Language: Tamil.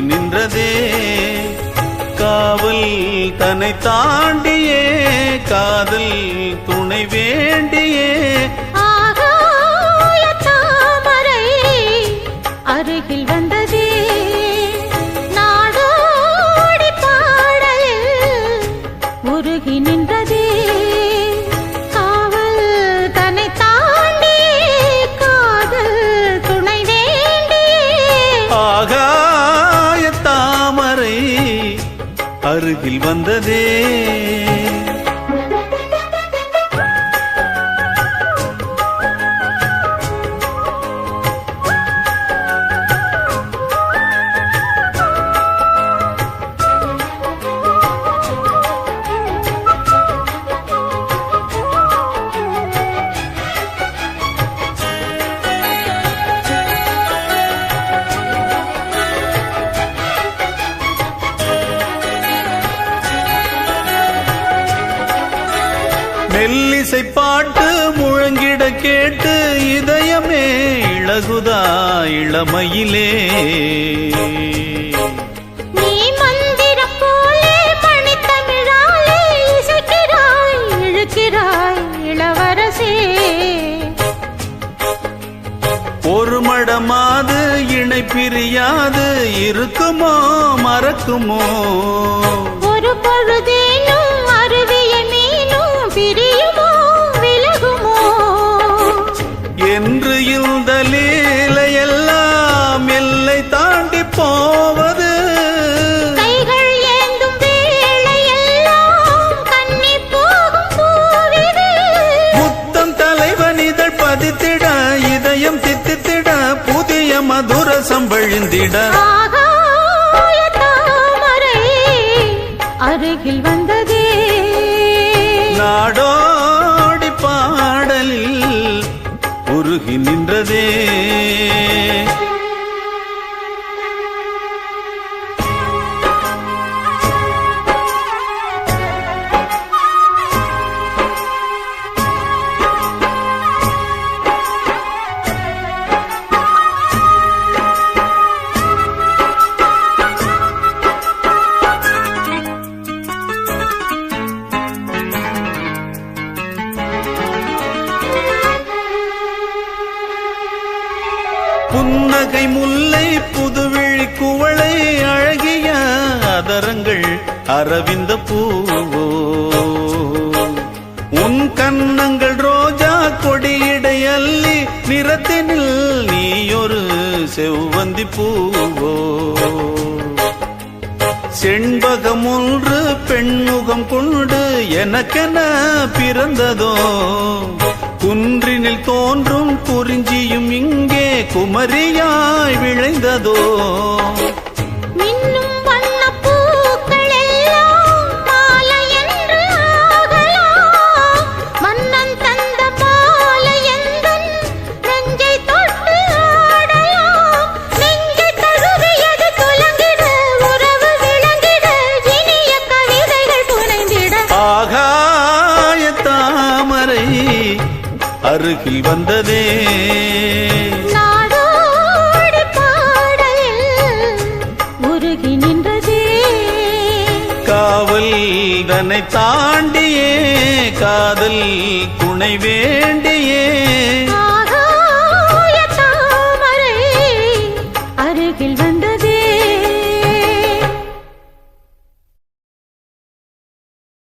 நின்றதே. காவல் தன்னை தாண்டியே. காதல் துணை வேண்டி அருகில் வந்ததே. மெல்லிசை பாட்டு முழங்கிட கேட்டு இதயமே இழகுதா இளமையிலே. ஒரு மடமாது இணை பிரியாது இருக்குமோ மறக்குமோ? ஒரு பொழுதேனும் சம்பழிந்திட. தாமரை அருகில் வந்ததே புன்னகை முல்லை புதுவிழி குவளை அழகிய அதரங்கள் அரவிந்த பூவோ. உன் கன்னங்கள் ரோஜா கொடியிடை அள்ளி நிறத்தினில் நீயொரு செவ்வந்தி பூவோ. செண்பகம் ஒன்று பெண்முகம் கொண்டு எனக்கென பிறந்ததோ. குன்றினில் தோன்றும் குறிஞ்சியும் இங்கே குமரியாய் விளைந்ததோ? அருகில் வந்ததே. உருகி நின்றதே. காவல் தன்னை தாண்டியே காதல் துணை வேண்டியே. அருகில்